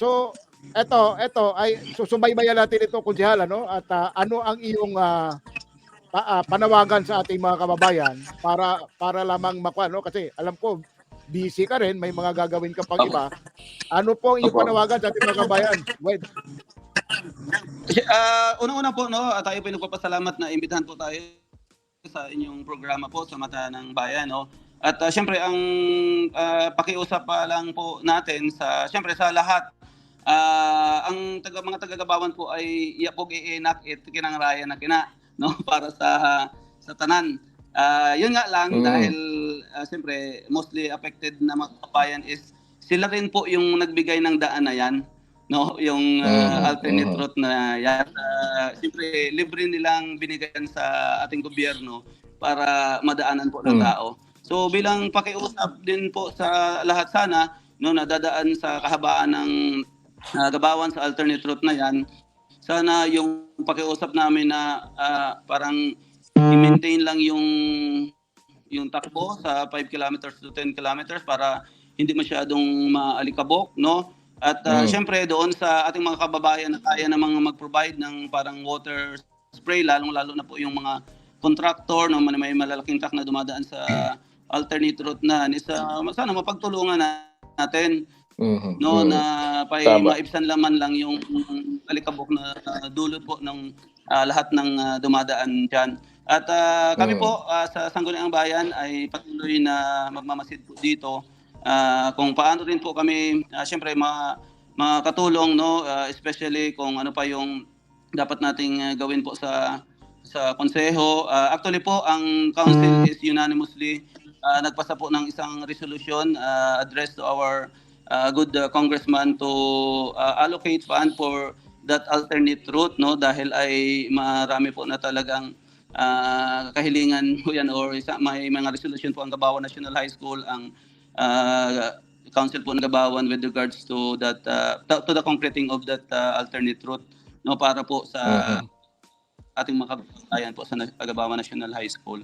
So, eto, eto ay susubaybayan natin ito kunsehal ano at ah, ano ang iyong ah, pa- ah, panawagan sa ating mga kababayan para para lamang makuha no kasi alam ko busy ka rin, may mga gagawin ka pang iba. Ano po ang iyong panawagan sa ating mga kababayan? Wait. Ah, unang-una po, no, tayo po nagpapasalamat na imbitahan po tayo sa inyong programa po sa Mata ng Bayan. No? At ah, syempre, ang ah, pakiusap pa lang po natin sa, syempre sa lahat, ah, ang taga, mga taga-gabawan po ay iyapog iinak it kinangraya na kina no para sa sa tanan. Ah, yun nga lang Mm. dahil ah, syempre mostly affected na mga kabayan is sila rin po yung nagbigay ng daan na yan no yung ah, Mhm, alternate mhm. route na yan uh, siyempre libre nilang binigyan sa ating gobyerno para madaanan po ng Mm. tao so bilang pakiusap din po sa lahat sana no nadadaan sa kahabaan ng ah, gabawan sa alternate route na yan sana yung pakiusap namin na ah, parang i-maintain lang yung yung takbo sa 5 kilometers to 10 kilometers para hindi masyadong maalikabok, no? At uh, Mm. syempre doon sa ating mga kababayan na kaya namang mag-provide ng parang water spray, lalong-lalo na po yung mga contractor, no, may may malalaking truck na dumadaan sa alternate route na, is, uh, sana mapagtulungan na natin Mhm, no mhm. na pa Tama. maibsan laman lang yung alikabok na uh, dulot po ng uh, lahat ng uh, dumadaan diyan. At uh, kami Mm. po uh, sa Sangguniang Bayan ay patuloy na magmamasid po dito uh, kung paano rin po kami uh, syempre ma makatulong no uh, especially kung ano pa yung dapat nating uh, gawin po sa sa konseho. Uh, actually po ang council is unanimously uh, nagpasa po ng isang resolution uh, addressed to our uh, good uh, congressman to uh, allocate fund for that alternate route no? Dahil ay marami po na talagang uh, kahilingan po yan or isa, may mga resolution po ang Gabawan National High School ang uh, council po ng Gabawan with regards to that uh, to, the concreting of that uh, alternate route no? Para po sa Mhm. ating mga kababayan po sa Gabawan National High School